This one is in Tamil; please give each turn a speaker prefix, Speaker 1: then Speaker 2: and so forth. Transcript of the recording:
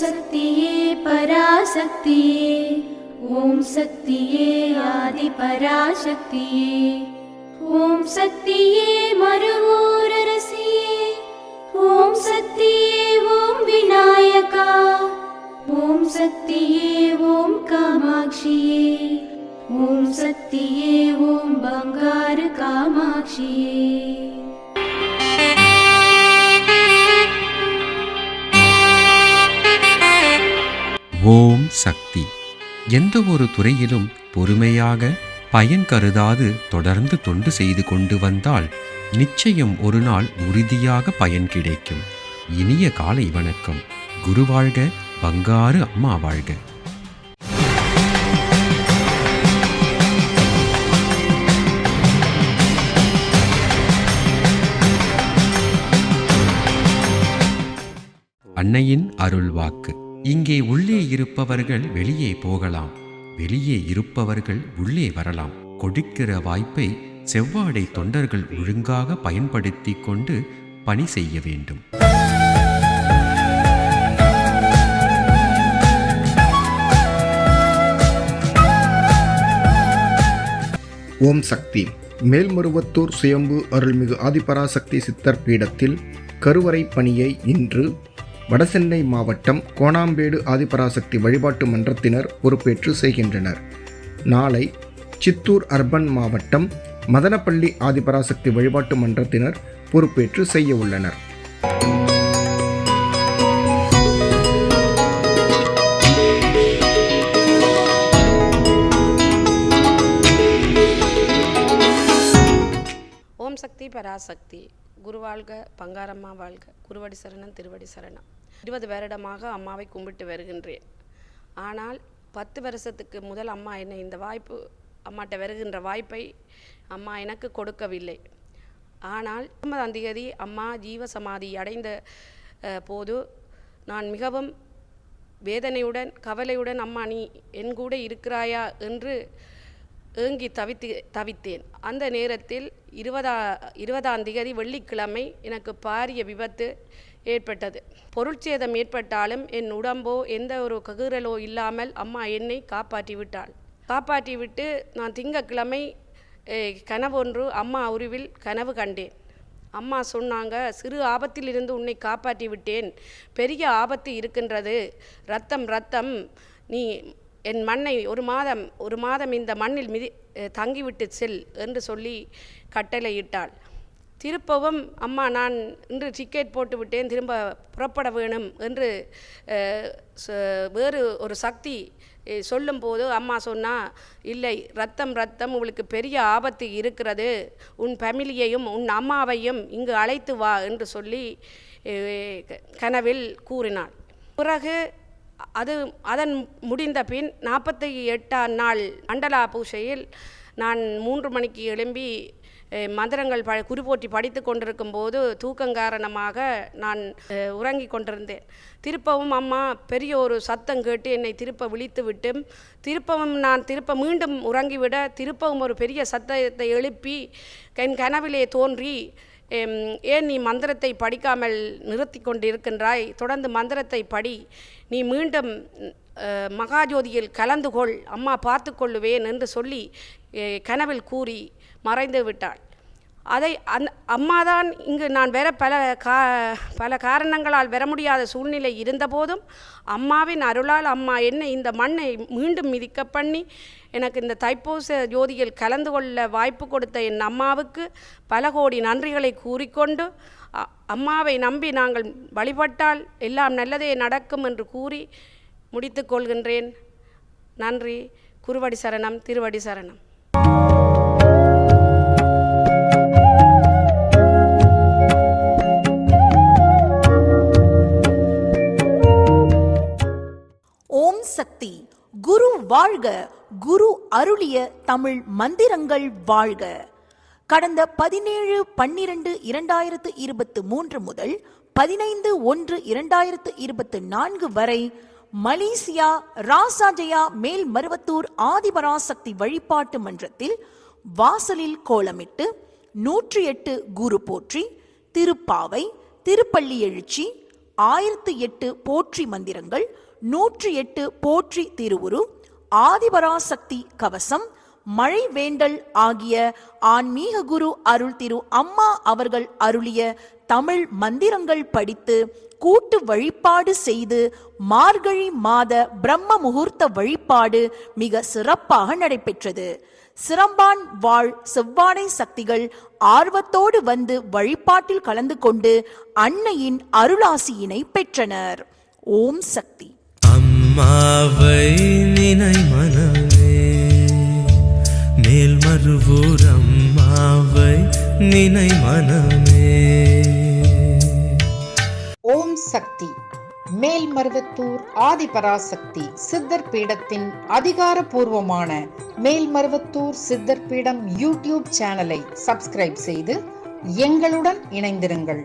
Speaker 1: शक्तिये पराशक्तिये। ॐ शक्तिये आदिपराशक्तिये। ॐ शक्तिये मरुवोररसिये ॐ शक्तिये ॐ विनायका। ॐ शक्तिये ॐ कामाक्षिये। ॐ शक्तिये ॐ बङ्गारकामाक्षिये
Speaker 2: ஓம் சக்தி. எந்த ஒரு துறையிலும் பொறுமையாக பயன் கருதாது தொடர்ந்து தொண்டு செய்து கொண்டு வந்தால் நிச்சயம் ஒரு நாள் உறுதியாக பயன் கிடைக்கும். இனிய காலை வணக்கம். குரு வாழ்க பங்காரு அம்மா வாழ்க. அன்னையின் அருள் வாக்கு. இங்கே உள்ளே இருப்பவர்கள் வெளியே போகலாம். வெளியே இருப்பவர்கள் உள்ளே வரலாம். கொடுக்கிற வாய்ப்பை செவ்வாடை தொண்டர்கள் ஒழுங்காக பயன்படுத்தி கொண்டு பணி செய்ய வேண்டும்.
Speaker 3: ஓம் சக்தி. மேல்மருவத்தூர் சுயம்பு அருள்மிகு ஆதிபராசக்தி சித்தர் பீடத்தில் கருவறை பணியை இன்று வடசென்னை மாவட்டம் கோணாம்பேடு ஆதிபராசக்தி வழிபாட்டு மன்றத்தினர் பொறுப்பேற்று செய்கின்றனர். நாளை சித்தூர் அர்பன் மாவட்டம் மதனப்பள்ளி ஆதிபராசக்தி வழிபாட்டு மன்றத்தினர் பொறுப்பேற்று செய்ய உள்ளனர்.
Speaker 4: ஓம் சக்தி பராசக்தி. குருவாழ்க பங்காரம்மா வாழ்க. குருவடி சரணம் திருவடி சரணம். இருபது வருடமாக அம்மாவை கும்பிட்டு வருகின்றேன். ஆனால் பத்து வருஷத்துக்கு முதல் அம்மா என்னை இந்த வாய்ப்பு அம்மாட்ட வருகின்ற வாய்ப்பை அம்மா எனக்கு கொடுக்கவில்லை. ஆனால் ஒன்பதாம் தேதி அம்மா ஜீவசமாதி அடைந்த போது நான் மிகவும் வேதனையுடன் கவலையுடன் அம்மா நீ என் கூட இருக்கிறாயா? என்று ஏங்கி தவித்து தவித்தேன். அந்த நேரத்தில் இருபதா இருபதாம் திகதி வெள்ளிக்கிழமை எனக்கு பாரிய விபத்து ஏற்பட்டது. பொருட்சேதம் ஏற்பட்டாலும் என் உடம்போ எந்த ஒரு ககுரலோ இல்லாமல் அம்மா என்னை காப்பாற்றி விட்டாள். காப்பாற்றி விட்டு நான் திங்கட்கிழமை கனவொன்று அம்மா உருவில் கனவு கண்டேன். அம்மா சொன்னாங்க சிறு ஆபத்திலிருந்து உன்னை காப்பாற்றி விட்டேன். பெரிய ஆபத்து இருக்கின்றது. ரத்தம் ரத்தம். நீ என் மண்ணை ஒரு மாதம் ஒரு மாதம் இந்த மண்ணில் மிதி தங்கிவிட்டு செல் என்று சொல்லி கட்டளையிட்டாள். திருப்பவும் அம்மா நான் இன்று டிக்கெட் போட்டு விட்டேன் திரும்ப புறப்பட வேணும் என்று ச- வேறு ஒரு சக்தி சொல்லும்போது அம்மா சொன்னா இல்லை ரத்தம் ரத்தம் உங்களுக்கு பெரிய ஆபத்து இருக்கிறது. உன் ஃபேமிலியையும் உன் அம்மாவையும் இங்கு அழைத்து வா என்று சொல்லி க- கனவில் கூறினாள். பிறகு அது அதன் முடிந்த பின் நாற்பத்தி எட்டாம் நாள் மண்டலா பூஜையில் நான் மூன்று மணிக்கு எழும்பி மந்திரங்கள் ப குறிப்போற்றி படித்து கொண்டிருக்கும் போது தூக்கம் காரணமாக நான் உறங்கி உறங்கிக் கொண்டிருந்தேன். திருப்பவும் அம்மா பெரிய ஒரு சத்தம் கேட்டு என்னை திருப்ப விழித்து விட்டும் திருப்பவும் நான் திருப்ப மீண்டும் உறங்கிவிட திருப்பவும் ஒரு பெரிய சத்தத்தை எழுப்பி என் கனவிலே தோன்றி ஏன் நீ மந்திரத்தை படிக்காமல் நிறுத்தி கொண்டிருக்கின்றாய்? தொடர்ந்து மந்திரத்தை படி நீ மீண்டும் மகாஜோதியில் கலந்து கொள் அம்மா பார்த்து கொள்ளுவேன் என்று சொல்லி கனவில் கூறி மறைந்து விட்டாள். அதை அந் அம்மாதான் இங்கு நான் வேற பல கா பல காரணங்களால் வர முடியாத சூழ்நிலை இருந்தபோதும் அம்மாவின் அருளால் அம்மா என்னை இந்த மண்ணை மீண்டும் மிதிக்க பண்ணி எனக்கு இந்த தைப்பூச ஜோதியில் கலந்து கொள்ள வாய்ப்பு கொடுத்த என் அம்மாவுக்கு பல கோடி நன்றிகளை கூறிக்கொண்டு அம்மாவை நம்பி நாங்கள் வழிபட்டால் எல்லாம் நல்லதே நடக்கும் என்று கூறி முடித்து கொள்கின்றேன். நன்றி. குருவடி சரணம் திருவடி சரணம்.
Speaker 5: குரு வாழ்க குரு அருளிய தமிழ் மந்திரங்கள் வாழ்க. கடந்த பதினேழு பன்னிரண்டு இரண்டாயிரத்து இருபத்து மூன்று முதல் பதினைந்து ஒன்று இரண்டாயிரத்து இருபத்து நான்கு வரை மலேசியா ராசாஜயா மேல் மருவத்தூர் ஆதிபராசக்தி வழிபாட்டு மன்றத்தில் வாசலில் கோலமிட்டு நூற்றி எட்டு குரு போற்றி திருப்பாவை திருப்பள்ளி எழுச்சி ஆயிரத்து எட்டு போற்றி மந்திரங்கள் நூற்றி எட்டு போற்றி திருவுரு ஆதிபராசக்தி கவசம் மழை வேண்டல் ஆகிய ஆன்மீக குரு அருள் திரு அம்மா அவர்கள் அருளிய தமிழ் மந்திரங்கள் படித்து கூட்டு வழிபாடு செய்து மார்கழி மாத பிரம்ம முகூர்த்த வழிபாடு மிக சிறப்பாக நடைபெற்றது. சிறம்பான் வாழ் செவ்வாடை சக்திகள் ஆர்வத்தோடு வந்து வழிபாட்டில் கலந்து கொண்டு அன்னையின் அருளாசியினை பெற்றனர். ஓம் சக்தி.
Speaker 6: அம்மாவை நினை மனமே. மேல்மருவூர் அம்மாவை நினை மனமே.
Speaker 7: ஓம் சக்தி. மேல்மருவத்தூர் ஆதிபராசக்தி சித்தர் பீடத்தின் அதிகாரப்பூர்வமான மேல்மருவத்தூர் சித்தர் பீடம் யூடியூப் சேனலை சப்ஸ்கிரைப் செய்து எங்களுடன் இணைந்திருங்கள்.